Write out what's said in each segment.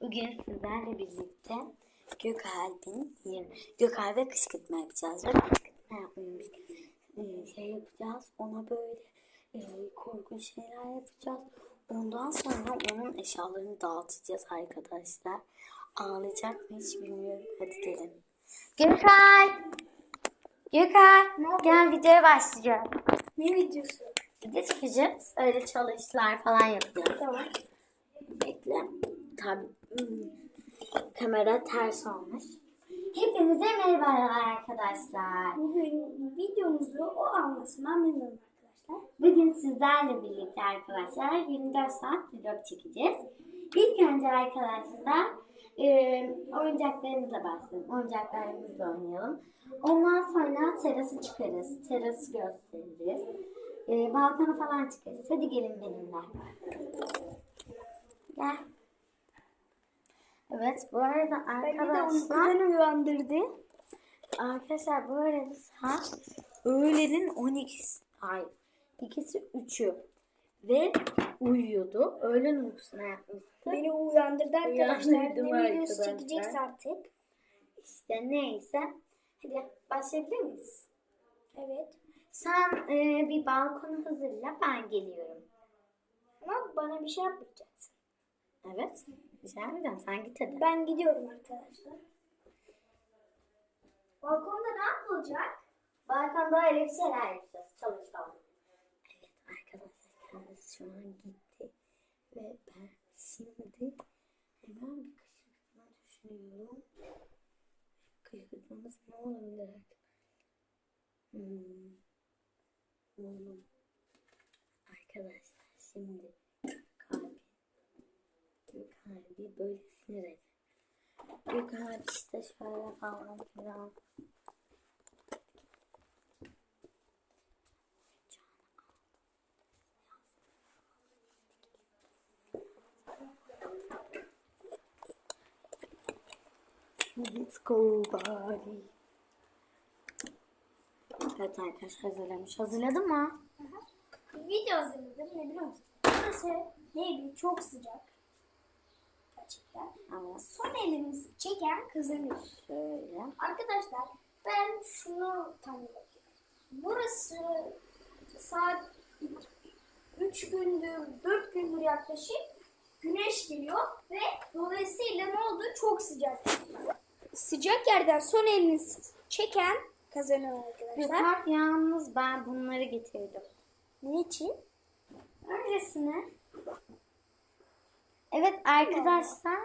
Bugün sizlerle birlikte Gökalp'in yeri, Gökalp ve kışkırtma yapacağız. Ve kışkırtma yapmıyormuş. Ee, şey yapacağız. Ona böyle e, korkunç şeyler yapacağız. Ondan sonra onun eşyalarını dağıtacağız arkadaşlar. Ağlayacak mı hiç bilmiyorum. Hadi gelin. Gökalp! Gökalp! Gel videoya başlayacağız. Ne videosu? Video çekeceğiz. Öyle çalışmalar falan yapacağız. Tamam. Bekle. Tabii. Kamera ters olmuş. Hepinize merhaba arkadaşlar. Bugün videomuzu o almasından memnunum arkadaşlar. Bugün sizlerle birlikte arkadaşlar 24 saat vlog çekeceğiz. İlk önce arkadaşlar e, oyuncaklarımızla başlayalım. Oyuncaklarımızla oynayalım. Ondan sonra terası çıkarız. Terası gösteririz. E, balkona falan çıkarız. Hadi gelin benimle. Gel. Evet bu arada Beni de arkadaşlar uyandırdı. Arkadaşlar bu arada saat öğlenin 12'si. Ay ikisi 3'ü. Ve uyuyordu. Öğlen uykusuna yatmıştı. Beni uyandırdı arkadaşlar. Uyandırdım Ne videosu arkadaşlar. çekecekse artık. İşte neyse. Hadi başlayabilir miyiz? Evet. Sen e, bir balkonu hazırla ben geliyorum. Ama bana bir şey yapmayacaksın. Evet. Bir şey yapmayacağım. Sen git hadi. Ben gidiyorum arkadaşlar. Balkonda ne yapılacak? Balkonda öyle bir şeyler yapacağız. Çalışalım. Evet arkadaşlar kendisi şu an gitti. Ve ben şimdi hemen bir kışkırtma düşünüyorum. Kışkırtmamız ne olabilir? Hmm. Oğlum. Arkadaşlar şimdi kalbi böyle sinir. Yok abi işte şöyle falan filan. Let's go body. Evet arkadaşlar hazırlamış. Hazırladın mı? Video hazırladım ne biliyor musun? Burası neydi? Çok sıcak. Gerçekten. Ama Son elimizi çeken kazanır. şöyle. Arkadaşlar ben şunu ediyorum. Burası saat 3 gündür, 4 gündür yaklaşık güneş geliyor ve dolayısıyla ne oldu? Çok sıcak. Sıcak yerden son elini çeken kazanıyor arkadaşlar. Bak yalnız ben bunları getirdim. Ne için? Öncesine. Evet arkadaşlar.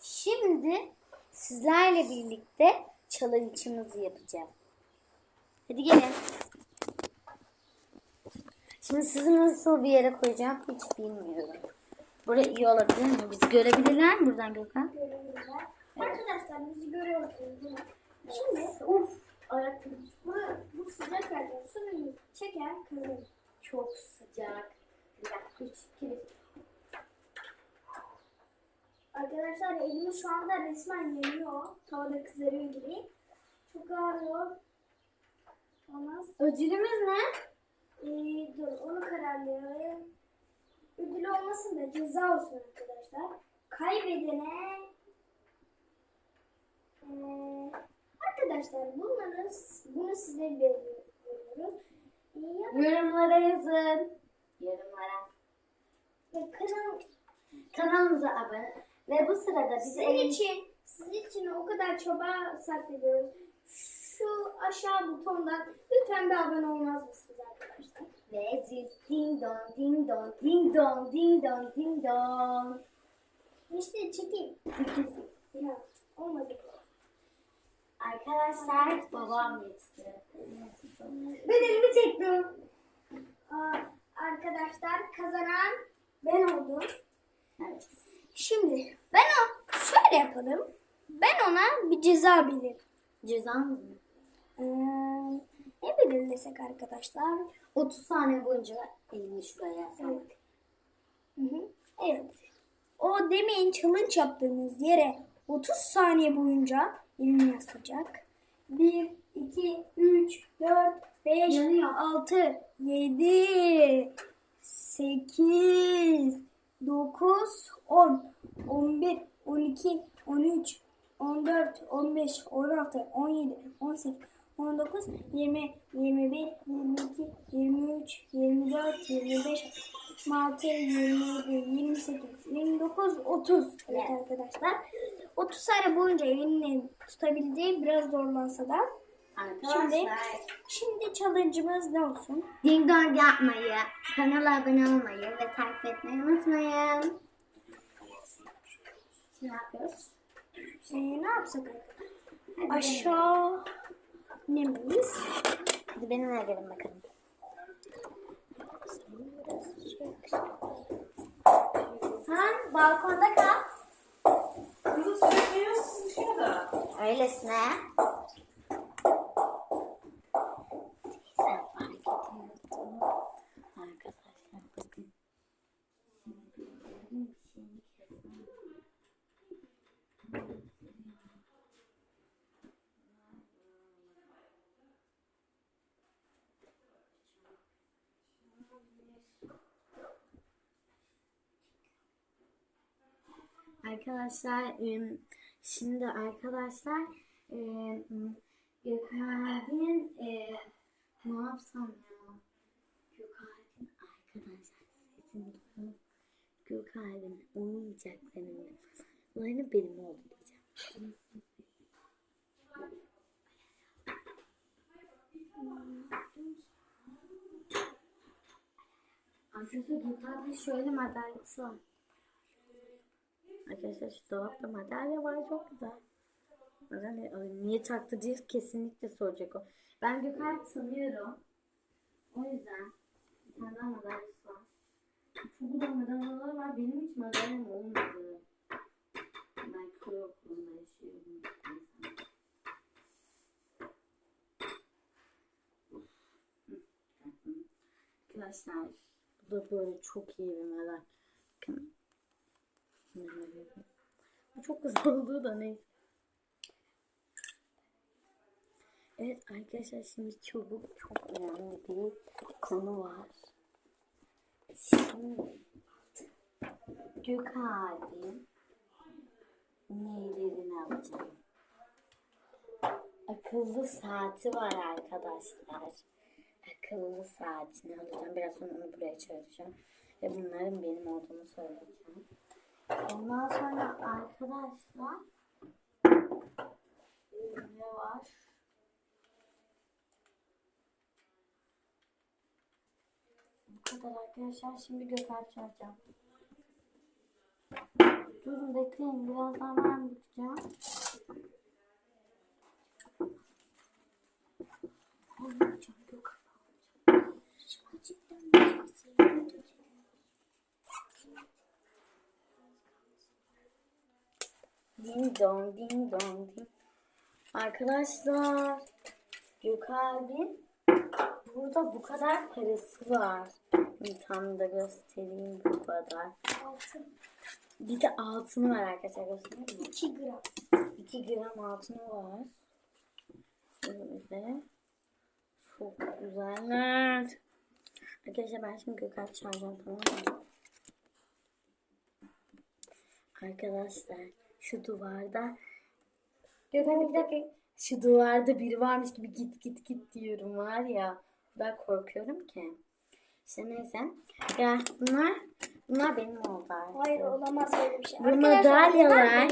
Şimdi sizlerle birlikte challenge'ımızı yapacağız. Hadi gelin. Şimdi sizi nasıl bir yere koyacağım hiç bilmiyorum. Buraya iyi olabilir mi? Bizi görebilirler mi buradan Gökhan? Görevliler. Arkadaşlar bizi görüyorsunuz. Şimdi uf ayaklarım. Bu, bu sıcak son elini çeken kazanır. Çok sıcak. Bir dakika, üç. Arkadaşlar elim şu anda resmen yanıyor. Tavada kızarıyor gibi. Çok ağrıyor. Olmaz. Ödülümüz ne? Ee, dur onu kararlayalım. Ödül olmasın da ceza olsun arkadaşlar. Kaybedene ee, arkadaşlar bunları bunu size veriyoruz. Ee, Yorumlara yazın. Yorumlara. ve kanal Kanalımıza abone. Ve bu sırada bizi Sizin için, sizin için o kadar çaba sarf ediyoruz. Şu aşağı butondan lütfen bir abone olmaz mısınız arkadaşlar? Ve zil ding dong ding dong ding dong ding dong ding dong. İşte çekeyim. Ya olmadı. Arkadaşlar babam yetişti. Ben elimi çektim. Aa, arkadaşlar kazanan ben oldum. Evet. Şimdi ben o şöyle yapalım. Ben ona bir ceza bilirim. Cezam mı? Ee, ne belirlesek arkadaşlar? 30 saniye boyunca elini şuraya. Evet. Hı hı. Evet. O demeyin challenge yaptığınız yere 30 saniye boyunca elini yaslayacak. 1, 2, 3, 4, 5, Yanıyor. 6, 7, 8, 9, 10, 11, 12, 13, 14, 15, 16, 17, 18, 19, 20, 21, 22, 23, 24, 25, 26, 27, 28, 29, 30. Evet arkadaşlar. 30 saniye boyunca elini tutabildiği biraz zorlansa da. Şimdi, şimdi challenge'ımız ne olsun? Ding dong yapmayı, kanala abone olmayı ve takip etmeyi unutmayın. Ne yapıyoruz? Ee, ne yapsak? Aşağı inemeyiz. Hadi benimle gelin bakalım. Sen balkonda kal. Kızı söylüyorsun dışarıda. Öylesine. Sen fark etmiyorsun. Arkadaşlar bakın. Arkadaşlar şimdi arkadaşlar e, ne yapsam ya? Gökalp'in arkadaşlar sesini duyuyor. Gökalp'in oyuncaklarının bunların benim oldu diyeceğim. Arkadaşlar Gökhan'ın şöyle madalyası var. Arkadaşlar şu dolapta madalya var çok güzel. Madalya ay, niye taktı diye kesinlikle soracak o. Ben Gökhan'ı tanıyorum. O yüzden bir tane daha madalyası var. Çok güzel madalyaları var. Benim hiç madalyam olmadı. Ben köy okulunda yaşıyorum. Arkadaşlar bu da böyle çok iyi bir madalya. Bu çok güzel oldu da neyse. Evet arkadaşlar şimdi çabuk çok önemli bir konu var. Şimdi Gökalp'in neylerini alacağım. Akıllı saati var arkadaşlar. Akıllı saatini alacağım. Biraz sonra onu buraya çağıracağım. Ve bunların benim olduğunu söyleyeceğim. Ondan sonra arkadaşlar ne var? Bu kadar arkadaşlar. Şimdi Gökalp çağıracağım. Durun bekleyin. Birazdan ben bakacağım. Almayacağım Gökalp almayacağım. Gerçekten bir şey Ding dong ding dong ding. Arkadaşlar Gökalp'in burada bu kadar parası var. Tam da göstereyim bu kadar. Altın. Bir de altını var arkadaşlar göstereyim mi? 2 gram. 2 gram altını var. Şöyle. Çok güzeller. Arkadaşlar ben şimdi Gökalp çağıracağım tamam mı? Arkadaşlar şu duvarda Gökalp bir dakika. Şu duvarda biri varmış gibi git git git diyorum var ya. Ben korkuyorum ki. İşte neyse. Ya bunlar bunlar benim oldu artık. Hayır olamaz öyle bir şey. Bu madalyalar,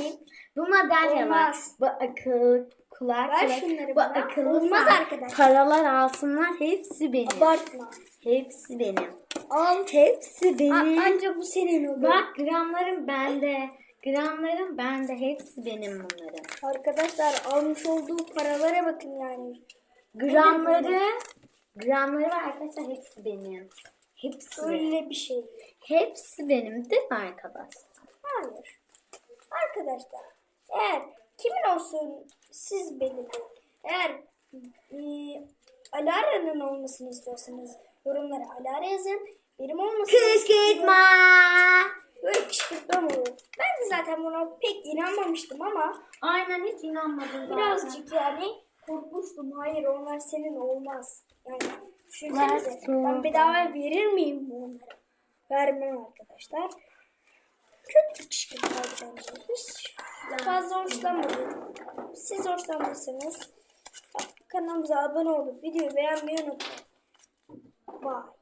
bu madalyalar, Olmaz. bu akıl kulak, Ver kulak, şunları bu bana. akıllı Olmaz saat, arkadaşlar. paralar alsınlar hepsi benim. Abartma. Hepsi benim. Al. Hepsi A- benim. anca bu senin olur. Bak gramlarım bende. Gramlarım bende. Hepsi benim bunların. Arkadaşlar almış olduğu paralara bakın yani. Gramları, gramları var arkadaşlar hepsi benim. Hepsi benim. Öyle bir şey. Hepsi benim değil mi arkadaşlar? Hayır. Arkadaşlar eğer kimin olsun siz belirleyin. Eğer e, Alara'nın olmasını istiyorsanız yorumlara Alara yazın. Benim olmasını Kışkırtma. Böyle kışkırtma mı? Ben de zaten buna pek inanmamıştım ama Aynen hiç inanmadım zaten. birazcık yani korkmuştum. Hayır onlar senin olmaz. Yani düşünsenize ben bedava verir miyim onlara? Vermem arkadaşlar. bence. Hiç fazla hoşlanmadım. Siz hoşlanmışsınız kanalımıza abone olup videoyu beğenmeyi unutmayın. Bye.